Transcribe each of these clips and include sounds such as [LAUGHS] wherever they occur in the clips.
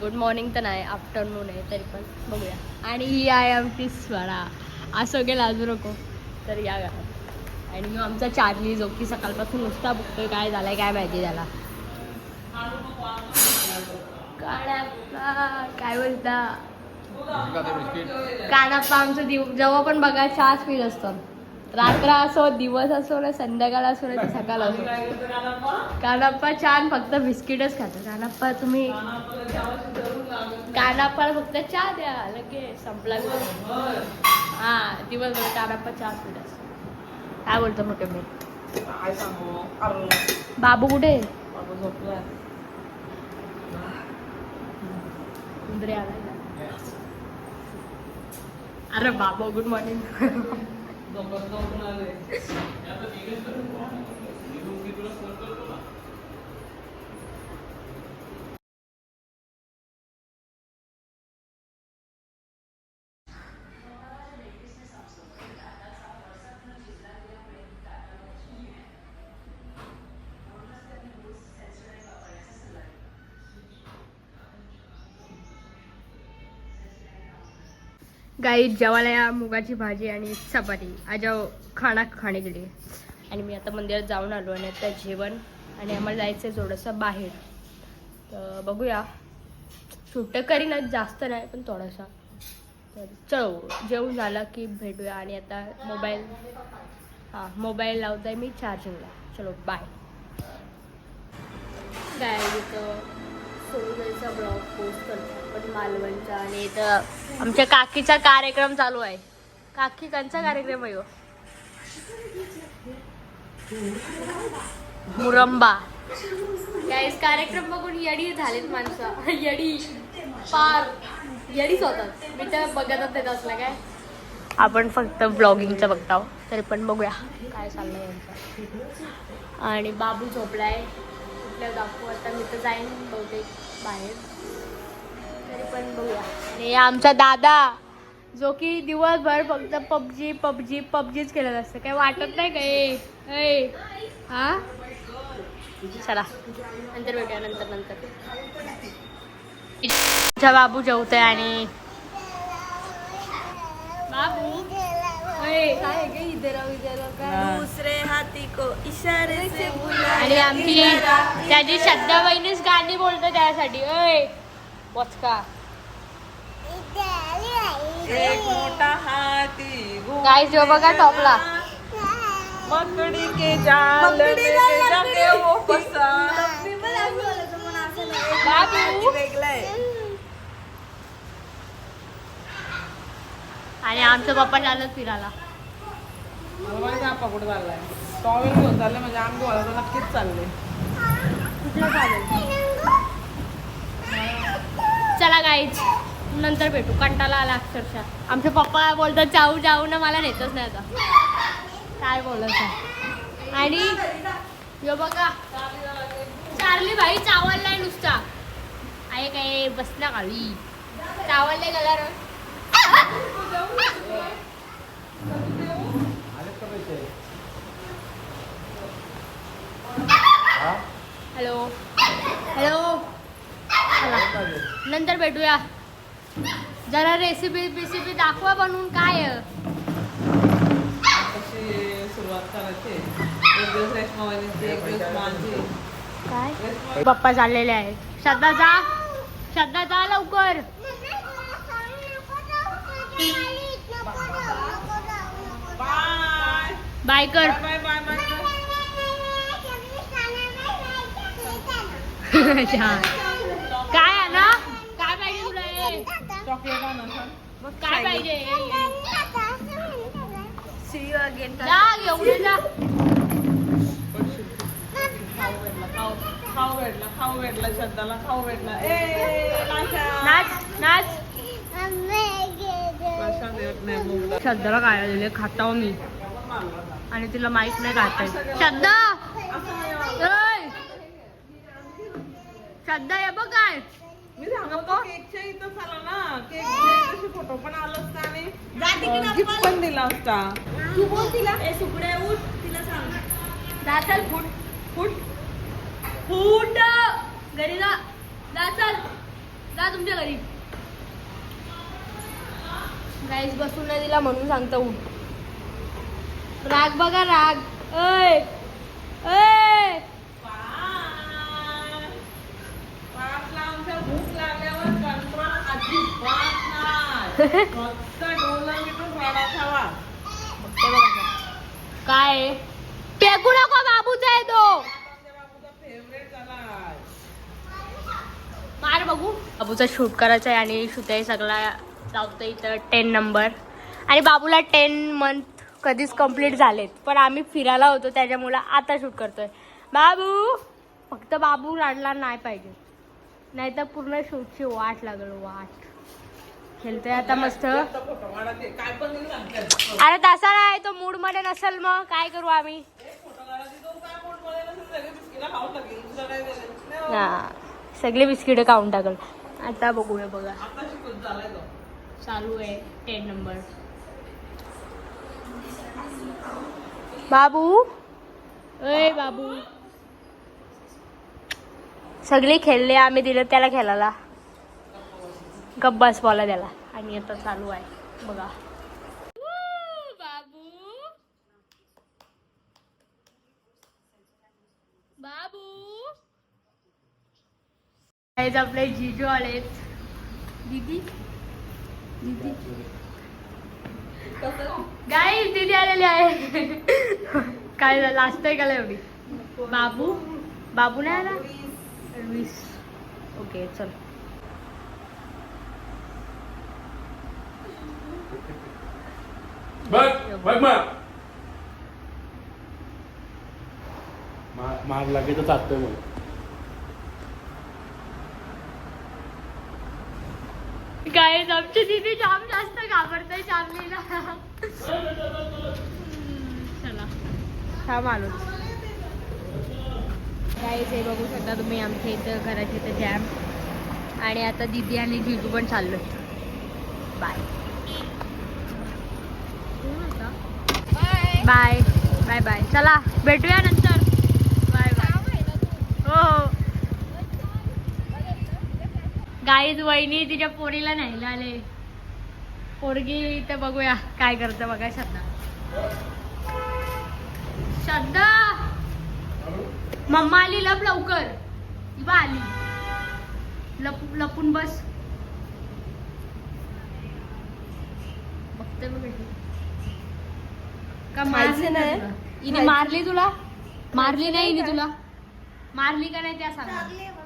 Good morning तर नाही afternoon आहे तरी पण बघूया. आणि ही आहे आमची स्वरा. असं गेला लाजू नको. तर या घरात. आणि मग आमचा चार्ली जो की सकाळपासून नुसता बघतोय काय झालाय काय माहिती त्याला. कानाप्पा, काय बोलता? कानाप्पा आमचं दिव जेव्हा पण बघा चहाच पीत असतो. रात्र असो दिवस असो ना संध्याकाळ असो ना सकाळ असो. कानाप्पा छान फक्त बिस्किटच खातो कानाप्पा तुम्ही कानाप्पाला फक्त चहा द्या लगेच. संपला. हा दिवसभर कानाप्पा चहा पीत असतो. काय बोलतो मोठे मी बाबू कुठे? उंदरे? अरे बाबा गुड मॉर्निंग দম দম না রে এত জিজ্ঞেস করো गाई जेवायला या मुगाची भाजी आणि चपाती. आज खाणा खाणे गेली आणि मी आता मंदिरात जाऊन आलो आणि आता जेवण आणि आम्हाला जायचं आहे थोडंसं बाहेर. तर बघूया. सुट्ट करीन जास्त नाही पण थोडासा. तर चलो जेवून झालं की भेटूया. आणि आता मोबाईल हां मोबाईल लावताय मी चार्जिंगला चलो बाय सोनगडचा ब्लॉग पोस्ट करतो पण मालवणचा आणि इथं आमच्या काकीचा कार्यक्रम चालू आहे. काकी कंचा कार्यक्रम आहे हो? मुरंबा. गाईस कार्यक्रम बघून येडी झालेत माणसं. येडी. पार. येडीच होतात. मी तर बघतच येत असलं काय. आपण फक्त ब्लॉगिंगचं बघताव. तरी पण बघूया. काय चाललंय यांचं आणि बाबू झोपलाय. कुठल्या दाखवू. आता मी तर जाईन बहुतेक बाहेर. तरी पण बघूया. आणि आमचा दादा जो की दिवसभर फक्त पबजी पबजी पबजीच केलेलं असतं. काय वाटत नाही का? हा? चला. नंतर भेटूया नंतर नंतर. बाबू जेवतोय आणि बाबू? काय? गं इधर इधर? दूसरे हाथी को इशारे से आणि आमची त्याची श्रद्धा बहिणीच गाणी बोलतो त्यासाठी. अय बचका एक हाथी घूम काय जो बघा टॉपला. मकड़ी के जाल में के जाके वो फंसा बाबू वेगळं आहे आणि आमचं पप्पा चालत फिरायला. मला माहिती आहे पकडून चाललाय. टॉवेल घेऊन चालले म्हणजे आंग धुवायला तर नक्कीच चालले. कुठलं चालेल चला गाईच नंतर भेटू. कंटाला आला अक्षरशः. आमचे पप्पा बोलतात जाऊ जाऊ ना मला नेतच नाही आता. काय बोलत आणि यो बघा चार्ली भाई चावललाय नुसता. आहे काय बस ना खाली. चावलले गेला रे हॅलो. हॅलो. नंतर भेटूया. जरा रेसिपी बिसिपी दाखवा बनवून काय आहे? कशी सुरुवात करायची? एक दिवस रेशमा वालीची एक दिवस माझी काय? पप्पा चाललेले आहेत. श्रद्धा जा. श्रद्धा जा लवकर. बाय बाय कर बाय बाय बाय. छान [LAUGHS] काय ना? काय पाहिजे तुला. मग काय पाहिजे? जा जा. खाऊ भेटला खाऊ भेटला श्रद्धाला खाऊ भेटला. ए. नाच नाच. श्रद्धाला काय दिले खाताव मी. आणि तिला माहीत नाही खात श्रद्धा! श्रद्धा हे बघ काय. मी सांगतो केकच्या इथं आला ना. केक फोटो पण आला असता आणि गिफ्ट पण दिला असता. तू बोल तिला. ए सुकडे उठ. तिला सांग. जा चल फुट. फुट. फुट. घरी जा. जा चल. जा तुमच्या घरी. राईस बसून नाही दिला म्हणून सांगतो. राग बघा राग. ऐ ऐ [LAUGHS] काय? फेकू नको बाबूचा आहे तो. मार बघू. बाबूचा शूट करायचा आहे आणि शूट आहे सगळा लावतो इथं टेन नंबर आणि बाबूला टेन मंथ कधीच कंप्लीट झालेत. पण आम्ही फिरायला होतो त्याच्यामुळं आता शूट करतोय. बाबू! फक्त बाबू रडला नाही पाहिजे. नाही तर पूर्ण शूटची वाट लागल वाट. खेळतोय आता मस्त. अरे तसा नाही तो मूडमध्ये नसेल मग. काय करू आम्ही? फोटो सगळे खाऊन सगळे बिस्किट खाऊन टाकल. आता बघूया बघा. चालू आहे. टेन नंबर बाबू? अय बाबू. सगळे खेळले आम्ही दिलं त्याला खेळायला. गब्बास बॉला त्याला. आणि आता चालू आहे. बघा. बाबू? बाबू? आपले जिजू आलेत. दीदी? गाई दीदी आलेली आहे. काय झालं? लास्ट आहे का एवढी? बाबू? बाबू नाही आला? वीस ओके चल. मार. लागे तर चालतोय मग काय आमची दीदी जाम जास्त घाबरते शामलीला. चला. हा माणूस काय ते बघू शकता तुम्ही आमच्या इथं घराच्या इथं जॅम आणि आता दीदी आणि जिजू पण चाललो बाय बाय बाय बाय चला भेटूया नंतर. बाय बाय हो हो गाईज वहिनी तिच्या पोरीला न्यायला आले. पोरगी इथं बघूया काय करतं बघा श्रद्धा. श्रद्धा! मम्मा आली लप लवकर. बा आली. लप लपून बस. बघते. का मारली नाही? तुला? हिने मारली तुला? मारली नाही हिने तुला? मारली का नाही त्या सांग?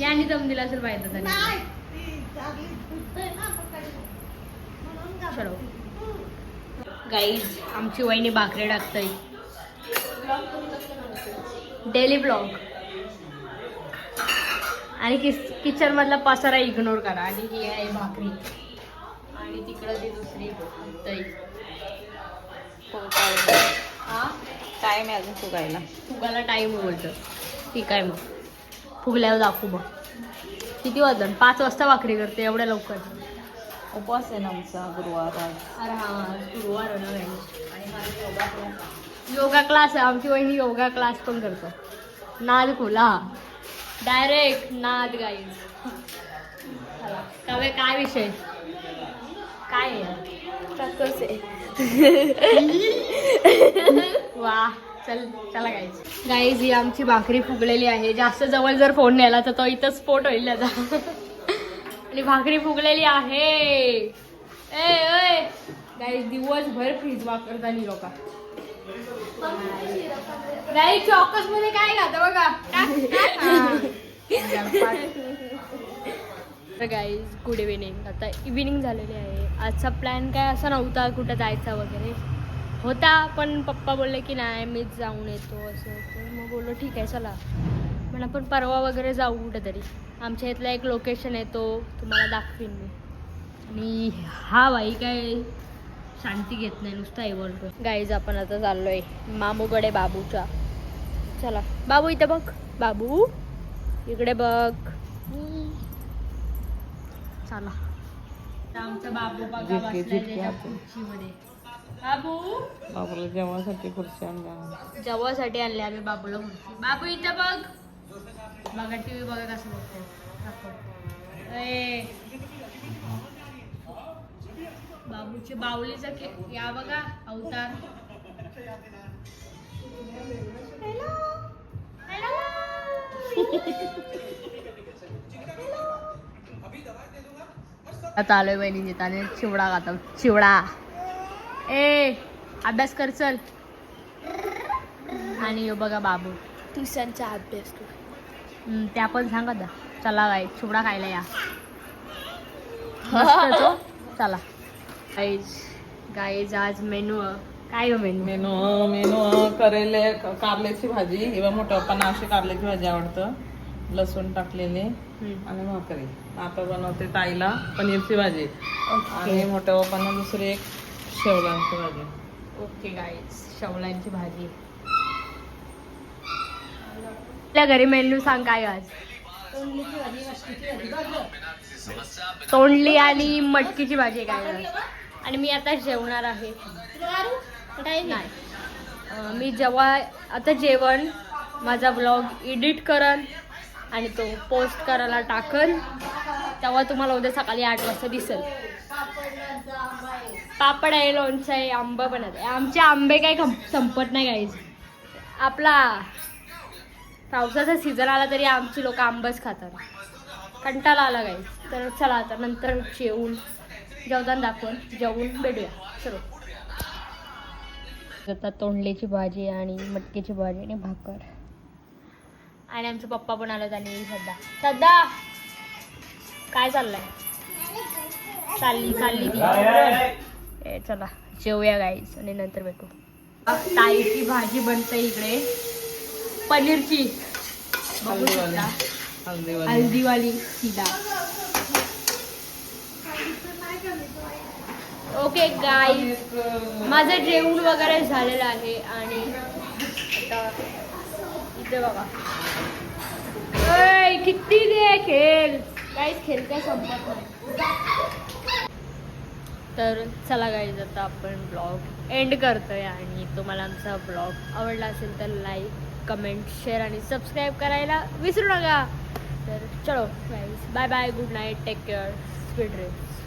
यांनी दम दिला असेल पाहिजे त्याने. चलो. गाईज आमची वहिनी भाकरी टाकतय. डेली ब्लॉग आणि किस किचन मधला पसारा इग्नोर करा. आणि ही आहे भाकरी. आणि तिकडं ती दुसरी तई हा टाइम आहे अजून फुगायला. फुगायला टाईम बोलतं ठीक आहे मग. फुगल्यावर दाखवू मग किती वाजन पाच वाजता भाकरी करते एवढ्या लवकर. उपवास आहे ना आमचा गुरुवार आज. अरे हा गुरुवार. योगा क्लास आहे आमची वहिनी योगा क्लास पण करतो. नाद खोला. डायरेक्ट नाद गाईज कवे काय विषय? काय आहे? [LAUGHS] वा चल चला गाईज गाईज ही आमची भाकरी फुगलेली आहे. जास्त जवळ जर फोन नेला तर तो इथं स्फोट होईल त्याचा आणि भाकरी फुगलेली आहे. ए ए गाईज दिवसभर फ्रीज वापरतानी लोका. नाही चॉकसमध्ये काय घात बघा. गाईज गुड इव्हिनिंग आता इव्हिनिंग झालेली आहे. आजचा प्लॅन काय असा नव्हता कुठं जायचा वगैरे. होता पण पप्पा बोलले की नाही मीच जाऊन येतो असं तर मग बोललो ठीक आहे चला. पण आपण परवा वगैरे जाऊ कुठेतरी. आमच्या इथला एक लोकेशन आहे तो तुम्हाला दाखवीन मी. आणि हा बाई काय शांती घेत नाही नुसता हे बोलतो गाईज आपण आता चाललोय मामूकडे बाबूच्या. चला बाबू इथे बघ. बाबू इकडे बघ. चला. आमचा बाबू बघा. खुर्चीमध्ये. बाबू बाबूला जेवणासाठी खुर्ची आणल्या. जेवासाठी आणले आम्ही बाबूला खुर्ची. बाबू इथं बघ. बघा टीव्ही बघा कसं. बाबूचे बावलीचा खे या बघा अवतार. आता आलोय बहिणी आणि चिवडा खाता. चिवडा. ए अभ्यास कर चल. आणि ह्यो बघा बाबू. ट्युशनचा अभ्यास तू त्या पण सांगा दा चला गाय चिवडा खायला या. मस्त तो. चला. गाईज गाईज आज मेनू काय ग मेनू मेनू मेनू करेले कारल्याची भाजी. किंवा मोठ्या पप्पांना अशी कारल्याची भाजी आवडतं. लसूण टाकलेली. आणि भाकरी. आता बनवते ताईला पनीरची भाजी. आणि मोठ्या पप्पांना दुसरी एक शेवलांची भाजी. ओके गाईज शेवलांची भाजी. आपल्या घरी मेनू सांग काय आज? तोंडली आणि मटकीची भाजी आहे काय आज. आणि मी आता जेवणार आहे. नाही. अं, मी जेव्हा आता जेवण माझा ब्लॉग एडिट करन आणि तो पोस्ट करायला टाकन तेव्हा तुम्हाला उद्या सकाळी आठ वाजता दिसेल. पापड आहे लोणचं आहे आंबा पण आहे आमचे आंबे काही संपत नाही गाईज आपला पावसाचा सीझन आला तरी आमची लोक आंबाच खातात. कंटाळा आला गाईज तर चला आता नंतर जेवून जेवताना दाखवून जेवून भेटूया. चलो आता तोंडलीची भाजी आणि मटकीची भाजी आणि भाकर. आणि आमचे पप्पा पण आलं आणि सध्या सध्या काय चाललंय? चालली चालली ती. चला जेवूया गाईस आणि नंतर भेटू. ताईची भाजी बनते इकडे. पनीरची. हल्दीवाली सीधा ओके गाईस माझं जेवण वगैरे झालेलं आहे आणि आता इथे बघा. किती दे खेळ. काहीच खेळ काय संपत नाही. तर चला गाईज आता आपण ब्लॉग एंड करतोय आणि तुम्हाला आमचा ब्लॉग आवडला असेल तर लाईक कमेंट शेअर आणि सबस्क्राईब करायला विसरू नका. तर चलो guys bye bye good night take care sweet dreams